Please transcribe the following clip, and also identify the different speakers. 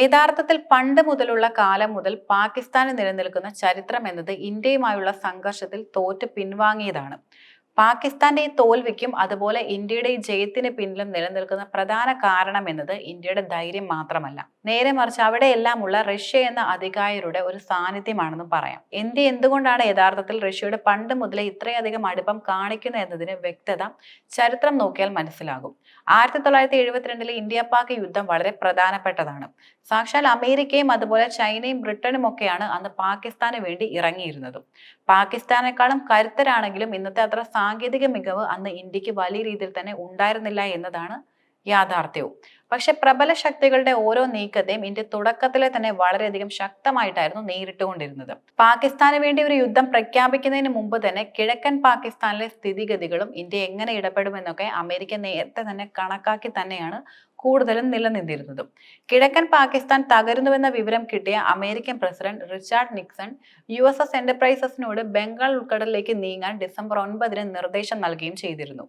Speaker 1: യഥാർത്ഥത്തിൽ പണ്ട് മുതലുള്ള കാലം മുതൽ പാകിസ്ഥാന് നിലനിൽക്കുന്ന ചരിത്രം എന്നത് ഇന്ത്യയുമായുള്ള സംഘർഷത്തിൽ തോറ്റ് പിൻവാങ്ങിയതാണ്. പാകിസ്ഥാന്റെ ഈ തോൽവിക്കും അതുപോലെ ഇന്ത്യയുടെ ഈ ജയത്തിന് പിന്നിലും നിലനിൽക്കുന്ന പ്രധാന കാരണം എന്നത് ഇന്ത്യയുടെ ധൈര്യം മാത്രമല്ല. നേരെ മറിച്ച് അവിടെയെല്ലാമുള്ള റഷ്യ എന്ന അധികാരിയുടെ ഒരു സാന്നിധ്യമാണെന്നും പറയാം. ഇന്ത്യ എന്തുകൊണ്ടാണ് യഥാർത്ഥത്തിൽ റഷ്യയുടെ പണ്ട് മുതലേ ഇത്രയധികം അടുപ്പം കാണിക്കുന്നത് എന്നതിന് വ്യക്തത ചരിത്രം നോക്കിയാൽ മനസ്സിലാകും. ആയിരത്തി തൊള്ളായിരത്തി എഴുപത്തിരണ്ടിലെ ഇന്ത്യ പാക് യുദ്ധം വളരെ പ്രധാനപ്പെട്ടതാണ്. സാക്ഷാൽ അമേരിക്കയും അതുപോലെ ചൈനയും ബ്രിട്ടനും ഒക്കെയാണ് അന്ന് പാകിസ്ഥാന് വേണ്ടി ഇറങ്ങിയിരുന്നതും. പാകിസ്ഥാനേക്കാളും കരുത്തരാണെങ്കിലും ഇന്നത്തെ അത്ര സാങ്കേതിക മികവ് അന്ന് ഇന്ത്യയ്ക്ക് വലിയ രീതിയിൽ തന്നെ ഉണ്ടായിരുന്നില്ല എന്നതാണ് യാഥാർത്ഥ്യവും. പക്ഷെ പ്രബല ശക്തികളുടെ ഓരോ നീക്കത്തെയും ഇന്ത്യ തുടക്കത്തിലെ തന്നെ വളരെയധികം ശക്തമായിട്ടായിരുന്നു നേരിട്ടുകൊണ്ടിരുന്നത്. പാകിസ്ഥാന് വേണ്ടി ഒരു യുദ്ധം പ്രഖ്യാപിക്കുന്നതിന് മുമ്പ് തന്നെ കിഴക്കൻ പാകിസ്ഥാനിലെ സ്ഥിതിഗതികളും ഇന്ത്യ എങ്ങനെ ഇടപെടുമെന്നൊക്കെ അമേരിക്ക നേരത്തെ തന്നെ കണക്കാക്കി തന്നെയാണ് കൂടുതലും നിലനിന്നിരുന്നത്. കിഴക്കൻ പാകിസ്ഥാൻ തകരുന്നുവെന്ന വിവരം കിട്ടിയ American president Richard Nixon U S S എന്റർപ്രൈസസിനോട് Bengal ഉൾക്കടലിലേക്ക് നീങ്ങാൻ ഡിസംബർ ഒൻപതിന് നിർദ്ദേശം നൽകുകയും ചെയ്തിരുന്നു.